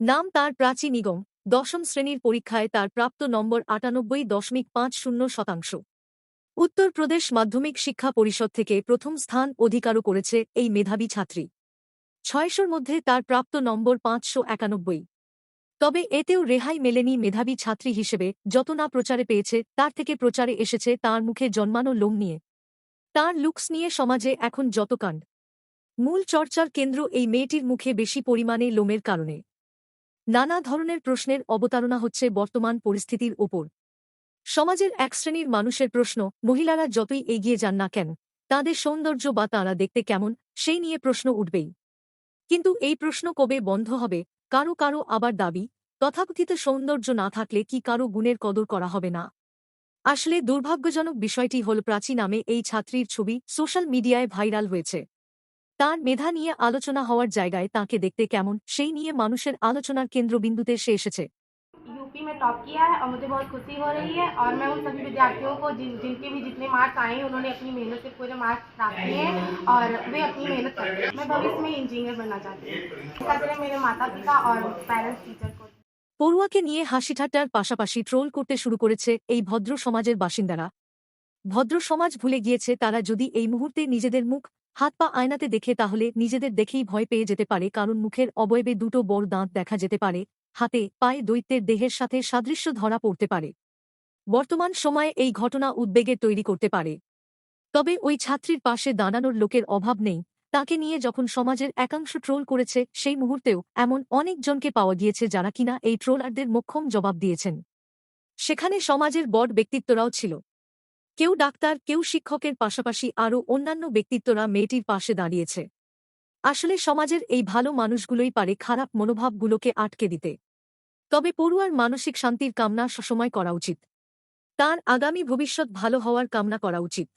নাম তার প্রাচী নিগম দশম শ্রেণির পরীক্ষায় তার প্রাপ্ত নম্বর আটানব্বই দশমিক পাঁচ শূন্য শতাংশ। উত্তরপ্রদেশ মাধ্যমিক শিক্ষা পরিষদ থেকে প্রথম স্থান অধিকারও করেছে এই মেধাবী ছাত্রী। ছয়শোর মধ্যে তার প্রাপ্ত নম্বর পাঁচশো একানব্বই। তবে এতেও রেহাই মেলেনি মেধাবী ছাত্রী হিসেবে, যত না প্রচারে পেয়েছে, তার থেকে প্রচারে এসেছে তার মুখে জন্মানো লোম নিয়ে। তার লুকস নিয়ে সমাজে এখন যত কাণ্ড। মূল চর্চার কেন্দ্র এই মেয়েটির মুখে বেশি পরিমাণে লোমের কারণে। নানা ধরনের প্রশ্নের অবতারণা হচ্ছে বর্তমান পরিস্থিতির ওপর। সমাজের এক শ্রেণির মানুষের প্রশ্ন, মহিলারা যতই এগিয়ে যান না কেন, তাদের সৌন্দর্য বা তাঁরা দেখতে কেমন, সেই নিয়ে প্রশ্ন উঠবেই। কিন্তু এই প্রশ্ন কবে বন্ধ হবে, কারও কারও আবার দাবি, তথাকথিত সৌন্দর্য না থাকলে কি কারও গুণের কদর করা হবে না? আসলে দুর্ভাগ্যজনক বিষয়টি হল প্রাচী নামে এই ছাত্রীর ছবি সোশ্যাল মিডিয়ায় ভাইরাল হয়েছে। তার মেধা নিয়ে আলোচনা হওয়ার জায়গায় তাকে দেখতে কেমন সেই নিয়ে মানুষের আলোচনার কেন্দ্রবিন্দুতে সে এসেছে यूपी में टॉप किया है और मुझे बहुत खुशी हो रही है और मैं उन सभी विद्यार्थियों को जिन जिनके भी जितने मार्क्स आए हैं उन्होंने अपनी मेहनत से पूरे मार्क्स प्राप्त किए हैं और वे अपनी मेहनत करते हैं मैं भविष्य में इंजीनियर बनना चाहती हूँ खातिर मेरे माता पिता और पेरेंट्स टीचर को পড়ুয়াকে নিয়ে হাসিঠাট্টার পাশাপাশি ট্রোল করতে শুরু করেছে এই ভদ্র সমাজের বাসিন্দারা ভদ্র সমাজ ভুলে গিয়েছে তারা যদি এই মুহূর্তে নিজেদের মুখ হাত পা আয়নাতে দেখে তাহলে নিজেদের দেখেই ভয় পেয়ে যেতে পারে, কারণ মুখের অবয়বে দুটো বড় দাঁত দেখা যেতে পারে, হাতে, পায়ে, দৈত্যের দেহের সাথে সাদৃশ্য ধরা পড়তে পারে। বর্তমান সময়ে এই ঘটনা উদ্বেগে তৈরি করতে পারে। তবে ওই ছাত্রীর পাশে দাঁড়ানোর লোকের অভাব নেই, তাকে নিয়ে যখন সমাজের একাংশ ট্রোল করেছে, সেই মুহূর্তেও এমন অনেকজনকে পাওয়া গিয়েছে যারা কিনা এই ট্রোলারদের মোক্ষম জবাব দিয়েছেন। সেখানে সমাজের বড় ব্যক্তিত্বরাও ছিল। কেউ ডাক্তার, কেউ শিক্ষকের পাশাপাশি আরও অন্যান্য ব্যক্তিত্বরা মেয়েটির পাশে দাঁড়িয়েছে। আসলে সমাজের এই ভালো মানুষগুলোই পারে খারাপ মনোভাবগুলোকে আটকে দিতে। তবে পড়ুয়ার মানসিক শান্তির কামনা সসময় করা উচিত। তার আগামী ভবিষ্যৎ ভালো হওয়ার কামনা করা উচিত।